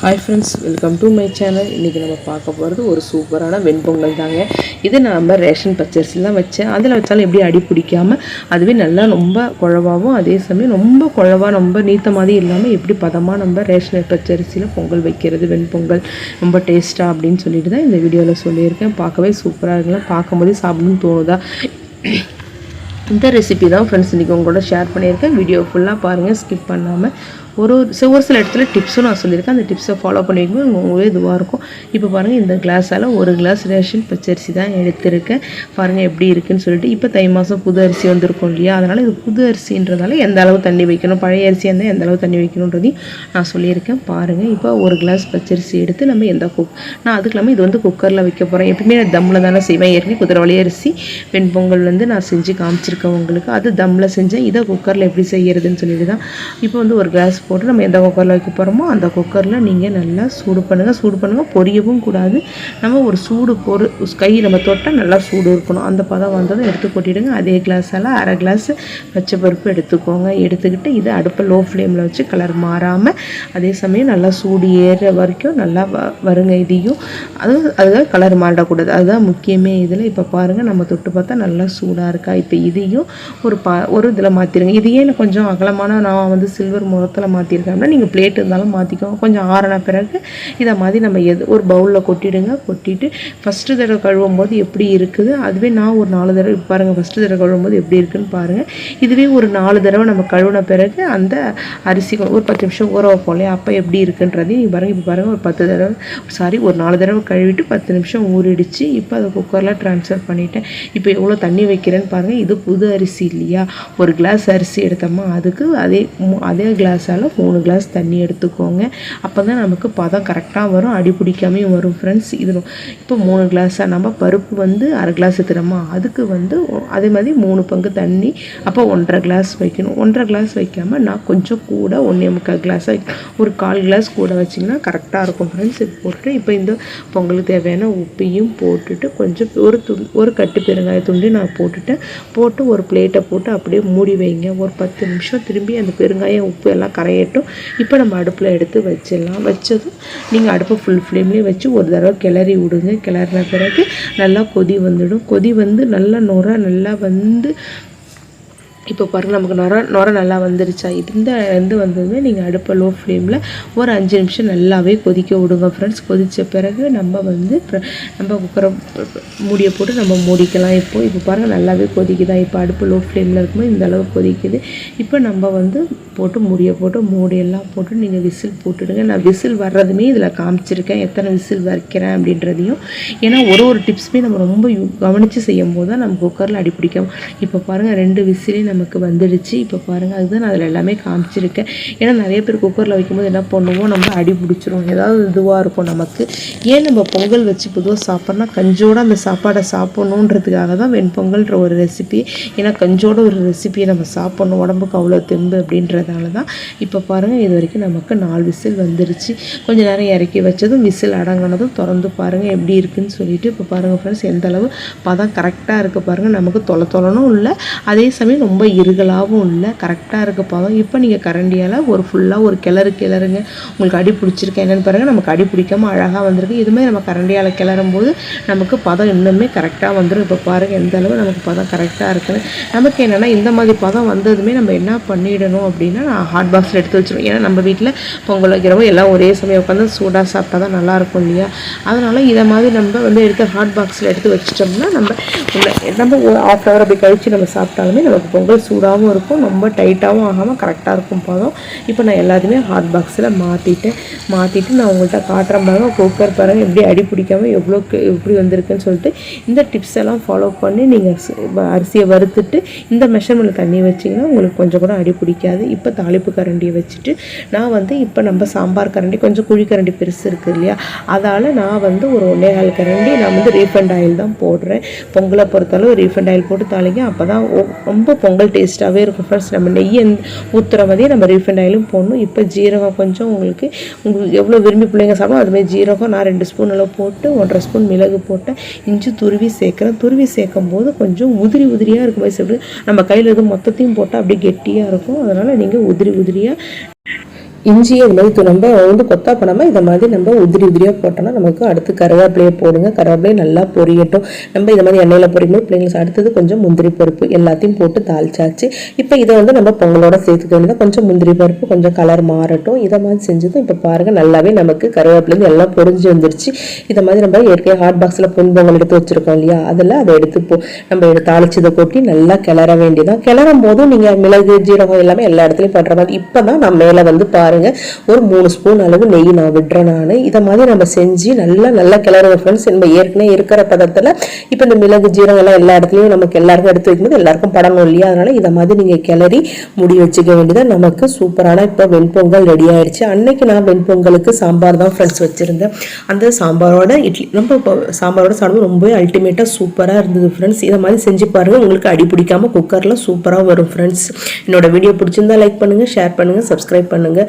Hi friends welcome to my channel இன்றைக்கி நம்ம பார்க்க போகிறது ஒரு சூப்பரான வெண்பொங்கல் தாங்க. இது நம்ம ரேஷன் பச்சரிசிலாம் வச்சேன். அதில் வச்சாலும் எப்படி அடி பிடிக்காமல் அதுவே நல்லா ரொம்ப குழவாகவும் அதே சமயம் ரொம்ப குழவா ரொம்ப நீத்த மாதிரி இல்லாமல் எப்படி பதமாக நம்ம ரேஷன் பச்சரிசியில் பொங்கல் வைக்கிறது வெண்பொங்கல் ரொம்ப டேஸ்ட்டாக அப்படின்னு சொல்லிட்டு தான் இந்த வீடியோவில் சொல்லியிருக்கேன். பார்க்கவே சூப்பராக இருக்கலாம் பார்க்கும்போதே சாப்பிடணும்னு தோணுதா? இந்த ரெசிபி தான் ஃப்ரெண்ட்ஸ் இன்றைக்கி உங்களோட ஷேர் பண்ணியிருக்கேன். வீடியோ ஃபுல்லாக பாருங்கள் ஸ்கிப் பண்ணாமல் ஒரு ஒரு ஒரு சில இடத்துல டிப்ஸும் நான் சொல்லியிருக்கேன். அந்த டிப்ஸை ஃபாலோ பண்ணிக்கும்போது ரொம்பவே இதுவாக இருக்கும். இப்போ பாருங்கள் இந்த கிளாஸால் ஒரு கிளாஸ் ரேஷன் பச்சரிசி தான் எடுத்திருக்கேன். பாருங்கள் எப்படி இருக்குன்னு சொல்லிட்டு. இப்போ தை மாதம் புது அரிசி வந்திருக்கும் இல்லையா? அதனால் இது புது அரிசின்றதால எந்த அளவு தண்ணி வைக்கணும்? பழைய அரிசியாக இருந்தால் எந்த அளவு தண்ணி வைக்கணுன்றதையும் நான் சொல்லியிருக்கேன். பாருங்கள் இப்போ ஒரு கிளாஸ் பச்சரிசி எடுத்து நம்ம எந்த குக் நான் அதுக்கு இல்லாமல் இது வந்து குக்கரில் வைக்க போகிறேன் எப்பவுமே நான் தம்மில் தானே செய்வேன். ஏற்கனவே குதிரவாளி அரிசி வெண்பொங்கல் வந்து நான் செஞ்சு காமிச்சிருக்கேன் உங்களுக்கு. அது தம்மில் செஞ்சேன். இதை குக்கரில் எப்படி செய்கிறதுன்னு சொல்லிட்டு தான். இப்போ வந்து ஒரு கிளாஸ் போட்டு நம்ம எந்த குக்கரில் வைக்க போகிறோமோ அந்த குக்கரில் நீங்கள் நல்லா சூடு பண்ணுங்கள் சூடு பண்ணுங்கள் பொரியவும் கூடாது. நம்ம ஒரு சூடு பொறு கை நம்ம தொட்டால் நல்லா சூடு இருக்கணும். அந்த பதம் வந்ததும் எடுத்து கொட்டிடுங்க. அதே கிளாஸால் அரை கிளாஸ் பச்சை பருப்பு எடுத்துக்கோங்க. எடுத்துக்கிட்டு இதை அடுப்பை லோ ஃப்ளேமில் வச்சு கலர் மாறாமல் அதே சமயம் நல்லா சூடு ஏறுற வரைக்கும் நல்லா வ வருங்க இதையும். அது அதுதான் கலர் மாறக்கூடாது. அதுதான் முக்கியமே இதில். இப்போ பாருங்கள் நம்ம தொட்டு பார்த்தா நல்லா சூடாக இருக்கா? இப்போ இதையும் ஒரு பா ஒரு இதில் மாற்றிடுங்க இதையே எனக்கு கொஞ்சம் அகலமான நான் வந்து சில்வர் முகத்தில் மாற்றிருக்கேன் அப்படின்னா நீங்கள் பிளேட் இருந்தாலும் மாற்றிக்கோங்க கொஞ்சம் ஆறின பிறகு இதை மாதிரி நம்ம எது ஒரு பவுலில் கொட்டிடுங்க. கொட்டிட்டு ஃபஸ்ட்டு தடவை கழுவும் போது எப்படி இருக்குது? அதுவே நான் ஒரு நாலு தடவை பாருங்கள் ஃபஸ்ட்டு தடவை கழுவும் போது எப்படி இருக்குன்னு பாருங்கள் இதுவே ஒரு நாலு தடவை நம்ம கழுவின பிறகு அந்த அரிசி ஒரு பத்து நிமிஷம் ஊற வைப்போம் இல்லையா? அப்போ எப்படி இருக்குன்றதையும் நீங்கள் பாருங்கள் இப்போ பாருங்கள் ஒரு பத்து தடவை சாரி ஒரு நாலு தடவை கழுவிட்டு பத்து நிமிஷம் ஊறிடுச்சு. இப்போ அதை குக்கரில் ட்ரான்ஸ்ஃபர் பண்ணிட்டேன். இப்போ எவ்வளோ தண்ணி வைக்கிறேன்னு பாருங்கள் இது புது அரிசி இல்லையா? ஒரு கிளாஸ் அரிசி எடுத்தோமா? அதுக்கு அதே அதே கிளாஸால் மூணு கிளாஸ் தண்ணி எடுத்துக்கோங்க. அப்போ தான் நமக்கு பதம் கரெக்டாக வரும். அடி பிடிக்காமையும் வரும் ஃப்ரெண்ட்ஸ் இது இப்போ மூணு கிளாஸாக நம்ம பருப்பு வந்து அரை கிளாஸ் எடுத்துகிறோமா அதுக்கு வந்து அதே மாதிரி மூணு பங்கு தண்ணி. அப்போ ஒன்றரை கிளாஸ் வைக்கணும். ஒன்றரை கிளாஸ் வைக்காமல் நான் கொஞ்சம் கூட ஒன்றே முக்கால் கிளாஸ் ஒரு கால் கிளாஸ் கூட வச்சிங்கன்னா கரெக்டாக இருக்கும் ஃப்ரெண்ட்ஸ் இது போட்டு இப்போ இந்த பொங்கலுக்கு தேவையான உப்பையும் போட்டுட்டு கொஞ்சம் ஒரு து ஒரு கட்டு பெருங்காய துண்டு நான் போட்டுட்டேன் போட்டு ஒரு பிளேட்டை போட்டு அப்படியே மூடி வைங்க. ஒரு பத்து நிமிஷம் திரும்பி அந்த பெருங்காயம் உப்பு எல்லாம் கரையட்டும் இப்போ நம்ம அடுப்பில் எடுத்து வச்சிடலாம். வச்சதும் நீங்கள் அடுப்பை ஃபுல் ஃப்ளேம்லேயே வச்சு ஒரு தடவை கிளறி விடுங்க. கிளறின பிறகு நல்லா கொதி வந்துடும். கொதி வந்து நல்லா நுர நல்லா வந்து இப்போ பாருங்க நமக்கு நொர நொர நல்லா வந்துருச்சா? இந்த வந்து வந்ததுமே நீங்கள் அடுப்பை லோ ஃப்ளேமில் ஒரு அஞ்சு நிமிஷம் நல்லாவே கொதிக்க விடுங்க ஃப்ரெண்ட்ஸ் கொதித்த பிறகு நம்ம வந்து நம்ம குக்கரை மூடியை போட்டு நம்ம மூடிக்கலாம். இப்போது இப்போ பாருங்கள் நல்லாவே கொதிக்குதா? இப்போ அடுப்பு லோ ஃப்ளேமில் இருக்கும்போது இந்த அளவு கொதிக்குது. இப்போ நம்ம வந்து போட்டு மூடியை போட்டு மூடியெல்லாம் போட்டு நீங்கள் விசில் போட்டுடுங்க. நான் விசில் வர்றதுமே இதில் காமிச்சிருக்கேன். எத்தனை விசில் வைக்கிறேன் அப்படின்றதையும். ஏன்னா ஒரு ஒரு டிப்ஸுமே நம்ம ரொம்ப கவனித்து செய்யும் போது தான் நம்ம குக்கரில் அடி பிடிக்கும் இப்போ பாருங்கள் ரெண்டு விசிலே நமக்கு வந்துடுச்சு. இப்போ பாருங்கள் அதுதான் நான் அதில் எல்லாமே காமிச்சிருக்கேன். ஏன்னா நிறைய பேர் குக்கரில் வைக்கும்போது என்ன பண்ணுவோம்? நம்ம அடி பிடிச்சிரும். ஏதாவது இதுவாக இருக்கும் நமக்கு. ஏன் நம்ம பொங்கல் வச்சு பொதுவாக சாப்பிட்றோம்னா கஞ்சோட அந்த சாப்பாடை சாப்பிட்ணுன்றதுக்காக தான் வெண்பொங்கல்ன்ற ஒரு ரெசிபி ஏன்னா கஞ்சோட ஒரு ரெசிபியை நம்ம சாப்பிட்ணும். உடம்புக்கு அவ்வளோ தெம்பு அப்படின்றதால தான். இப்போ பாருங்கள் இது வரைக்கும் நமக்கு நாலு விசில் வந்துருச்சு கொஞ்சம் நேரம் இறக்கி வச்சதும் விசில் அடங்கினதும் திறந்து பாருங்கள் எப்படி இருக்குன்னு சொல்லிட்டு. இப்போ பாருங்கள் ஃப்ரெண்ட்ஸ் எந்த அளவு பதம் கரெக்டாக இருக்குது பாருங்கள் நமக்கு தொலை தொலைனும் இல்லை. அதே சமயம் ரொம்ப இருகலாகவும் இல்லை கரெக்டாக இருக்க பதம். இப்போ நீங்கள் கரண்டியால் ஒரு ஃபுல்லாக ஒரு கிளறு கிளறுங்க. உங்களுக்கு அடி பிடிச்சிருக்கேன் என்னென்னு பாருங்கள் நமக்கு அடி பிடிக்காம அழகாக வந்திருக்கு. இதுமே நம்ம கரண்டியால் கிளறும் போது நமக்கு பதம் இன்னுமே கரெக்டாக வந்துடும் இப்போ பாருங்கள் எந்த அளவு நமக்கு பதம் கரெக்டாக இருக்குன்னு நமக்கு என்னென்னா இந்த மாதிரி பதம் வந்ததுமே நம்ம என்ன பண்ணிடணும் அப்படின்னா நான் ஹாட் பாக்ஸில் எடுத்து வச்சிருவோம் ஏன்னா நம்ம வீட்டில் பொங்கல் வைக்கிறவங்க எல்லாம் ஒரே சமயம் உட்காந்து சூடாக சாப்பிட்டா தான் நல்லாயிருக்கும் இல்லையா? அதனால் இதை மாதிரி நம்ம வந்து எடுத்து ஹாட் பாக்ஸில் எடுத்து வச்சிட்டோம்னா நம்ம நம்ம ஒரு ஆஃப் ஹவர் அப்படி கழித்து நம்ம சாப்பிட்டாலுமே நமக்கு பொங்கல் சூடாகவும் இருக்கும் ரொம்ப டைட்டாகவும் ஆகாமல் கரெக்டாக இருக்கும் போதும். இப்போ நான் எல்லாத்தையுமே ஹாட் பாக்ஸில் மாற்றிட்டேன் மாற்றிட்டு நான் உங்கள்கிட்ட காட்டுற பாருங்க குக்கர் பாருங்கள் எப்படி அடி பிடிக்காம எவ்வளோ எப்படி வந்திருக்குன்னு சொல்லிட்டு இந்த டிப்ஸ் எல்லாம் ஃபாலோ பண்ணி நீங்கள் அரிசியை வறுத்துட்டு இந்த மெஷர்மெண்ட்டில் தண்ணி வச்சிங்கன்னா உங்களுக்கு கொஞ்சம் கூட அடி பிடிக்காது. இப்போ தாளிப்பு கரண்டியை வச்சுட்டு நான் வந்து இப்போ நம்ம சாம்பார் கரண்டி கொஞ்சம் குழி கரண்டி பெருசு இருக்குது இல்லையா? அதால் நான் வந்து ஒரு ஒன்றே கால் கரண்டி நான் வந்து ரீஃபண்ட் ஆயில் தான் போடுறேன். பொங்கலை பொறுத்தளவு ரீஃபண்ட் ஆயில் போட்டு தாளிங்க. அப்போ தான் ரொம்ப பொங்கல் டேஸ்ட்டாகவே இருக்கும். ஃப்ரெண்ட்ஸ் நம்ம நெய் ஊற்றுற மாதிரியே நம்ம ரீஃபைண்ட் ஆயிலும் போடணும். இப்போ ஜீரகம் கொஞ்சம் உங்களுக்கு உங்களுக்கு எவ்வளோ விரும்பி பிள்ளைங்க சாப்பிடும் அதுமாதிரி ஜீரகம் நான் ரெண்டு ஸ்பூன் அளவு போட்டு ஒன்றரை ஸ்பூன் மிளகு போட்டேன் இஞ்சி துருவி சேர்க்குறேன். துருவி சேர்க்கும் போது கொஞ்சம் உதிரி உதிரியாக இருக்கும் போய் சாப்பிட்டு நம்ம கையில் எதுவும் மொத்தத்தையும் போட்டால் அப்படியே கெட்டியாக இருக்கும். அதனால் நீங்கள் உதிரி உதிரியாக இஞ்சியை இது மாதிரி து- வந்து கொத்தா பண்ணாமல் இதை மாதிரி நம்ம உதிரி உதிரியாக போட்டோம்னா நமக்கு அடுத்து கருவேப்பிலையை போடுங்க. கருவேப்பிலையை நல்லா பொரியட்டும். நம்ம இதை மாதிரி எண்ணெயில் பொரிக்கும்போது பிள்ளைங்களுக்கு அடுத்தது கொஞ்சம் முந்திரி பருப்பு எல்லாத்தையும் போட்டு தாளிச்சாச்சு. இப்போ இதை வந்து நம்ம பொங்கலோட சேர்த்துக்க வேண்டியது கொஞ்சம் முந்திரி பருப்பு கொஞ்சம் கலர் மாறட்டும். இதை மாதிரி செஞ்சதும் இப்போ பாருங்கள் நல்லாவே நமக்கு கருவேப்பிலேருந்து எல்லாம் பொரிஞ்சு வந்துருச்சு. இதை மாதிரி நம்ம ஏற்கனவே ஹாட் பாக்ஸில் பொன் பொங்கல் எடுத்து வச்சுருக்கோம் இல்லையா? அதில் அதை எடுத்து போ நம்ம எடு- தாளிச்சதை கொட்டி நல்லா கிளற வேண்டியதான் கிளறும் போதும் நீங்கள் மிளகு ஜீரகம் எல்லாமே எல்லா இடத்துலையும் பண்ணுற மாதிரி. இப்போ தான் நான் மேலே வந்து பாருங்கள் ஒரு மூணு ஸ்பூன் அளவு நெய் நான் விடுறேன் நான். இதை மாதிரி நம்ம செஞ்சு நல்லா நல்லா கிளறுங்க ஃப்ரெண்ட்ஸ் நம்ம ஏற்கனவே இருக்கிற பதத்தில் இப்போ இந்த மிளகு ஜீரகம் எல்லாம் எல்லா இடத்துலையும் நமக்கு எல்லாருக்கும் எடுத்து வைக்கும்போது எல்லாருக்கும் படணும் இல்லையா? அதனால இதை மாதிரி நீங்கள் கிளறி முடி வச்சுக்க வேண்டியதாக நமக்கு சூப்பரான இப்போ வெண்பொங்கல் ரெடி ஆயிடுச்சு. அன்னைக்கு நான் வெண்பொங்கலுக்கு சாம்பார் தான் ஃப்ரெண்ட்ஸ் வச்சுருந்தேன். அந்த சாம்பாரோட இட்லி ரொம்ப இப்போ சாம்பாரோட சாப்பிடும் ரொம்பவே அல்டிமேட்டாக சூப்பராக இருந்தது ஃப்ரெண்ட்ஸ் இதை மாதிரி செஞ்சு பாருங்கள் உங்களுக்கு அடி பிடிக்காம குக்கரில் சூப்பராக வரும் ஃப்ரெண்ட்ஸ் என்னோட வீடியோ பிடிச்சிருந்தா லைக் பண்ணுங்கள் ஷேர் பண்ணுங்கள் சப்ஸ்கிரைப் பண்ணுங்கள்